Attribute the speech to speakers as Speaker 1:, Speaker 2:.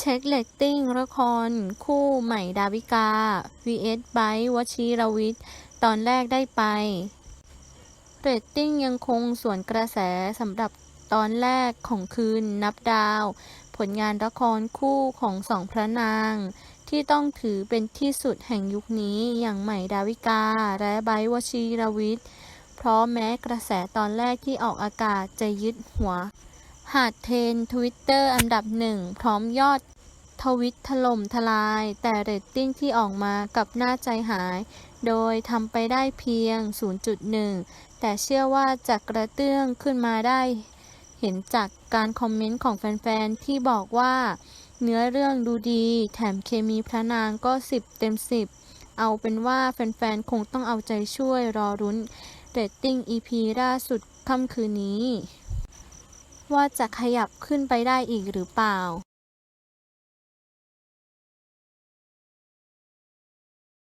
Speaker 1: เช็คเลตติ้งละคร คู่ใหม่ดาวิกา vs ไบร์วชิรวิทย์ ตอนแรกได้ไป เรตติ้งยังคงส่วนกระแสสำหรับตอนแรกของคืนนับดาว ผลงานละครคู่ของสองพระนาง ที่ต้องถือเป็นที่สุดแห่งยุคนี้อย่างใหม่ดาวิกา และไบร์วชิรวิทย์ เพราะแม้กระแสตอนแรกที่ออกอากาศจะยึดหัว หาดเทนทวิตเตอร์อันดับหนึ่งพร้อมยอดทวิตถล่มทลาย แต่เรตติ้งที่ออกมากับน่าใจหาย โดยทำไปได้เพียง 0.1 แต่เชื่อว่าจะกระเตื้องขึ้นมาได้ เห็นจากการคอมเมนต์ของแฟนๆ ที่บอกว่า เนื้อเรื่องดูดี แถมเคมีพระนางก็ 10 เต็ม 10 เอาเป็นว่าแฟนๆ คงต้องเอาใจช่วยรอรุ้นเรตติ้ง EP ล่าสุดค่ำคืนนี้ ว่าจะขยับขึ้นไปได้อีกหรือเปล่า